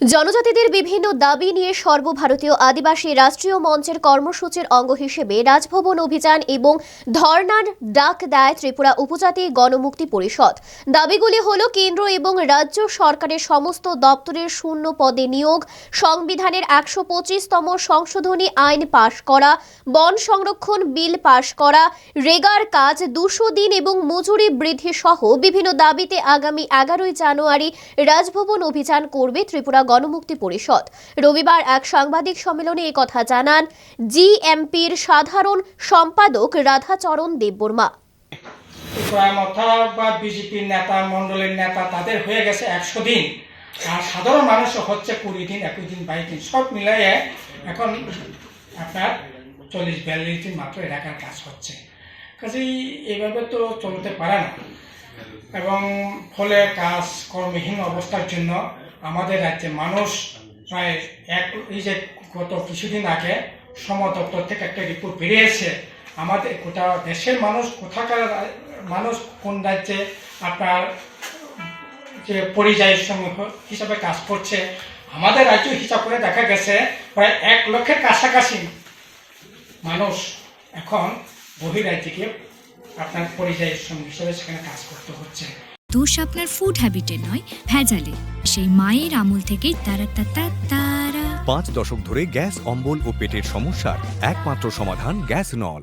জনজাতিদের বিভিন্ন দাবি নিয়ে সর্বভারতীয় আদিবাসী রাষ্ট্রীয় মঞ্চের কর্মসূচির অঙ্গ হিসেবে রাজভবন অভিযান এবং ধর্নার ডাক দেয় ত্রিপুরা উপজাতি গণমুক্তি পরিষদ। দাবিগুলি হল, কেন্দ্র এবং রাজ্য সরকারের সমস্ত দপ্তরের শূন্য পদে নিয়োগ, সংবিধানের একশো পঁচিশতম সংশোধনী আইন পাশ করা, বন সংরক্ষণ বিল পাশ করা, রেগার কাজ দুশো দিন এবং মজুরি বৃদ্ধি সহ বিভিন্ন দাবিতে আগামী এগারোই জানুয়ারি রাজভবন অভিযান করবে ত্রিপুরা গণমুক্তি পরিষদ। রবিবার এক সাংবাদিক সম্মেলনে কথা জানান জিএমপির সাধারণ সম্পাদক রাধাচরণ দেববর্মা। বা বিজেপির নেতা মন্ডলের নেতা, তাদের হয়ে গেছে একশো দিন। আর সাধারণ মানুষ হচ্ছে কুড়ি দিন, একুশ দিন, বাইশ দিন, সব মিলাইয়ে এখন আপনার চল্লিশ, বিয়াল্লিশ দিন মাত্র এলাকার কাজ হচ্ছে। কাজেই এইভাবে তো চলতে পারে না। এবং ফলে কাজ কর্মহীন অবস্থার জন্য আমাদের রাজ্যে মানুষ প্রায় এক, এই যে গত কিছুদিন আগে শ্রম দপ্তর থেকে একটা রিপোর্ট বেরিয়েছে আমাদের গোটা দেশের মানুষ, কোথাকার মানুষ, কোন রাজ্যে আপনার যে পরিযায়ী শ্রমিক হিসাবে কাজ করছে, আমাদের রাজ্য হিসাব করে দেখা গেছে প্রায় এক লক্ষের কাছাকাছি মানুষ এখন বহিরাজ্যে গিয়ে আপনার পরিযায়ী শ্রমিক হিসেবে সেখানে কাজ করতে হচ্ছে। দোষ আপনার ফুড হ্যাবিটে নয় ভেজালে। সেই মায়ের আমল থেকেই তারা তারা তারা। পাঁচ দশক ধরে গ্যাস অম্বল ও পেটের সমস্যার একমাত্র সমাধান গ্যাস নল।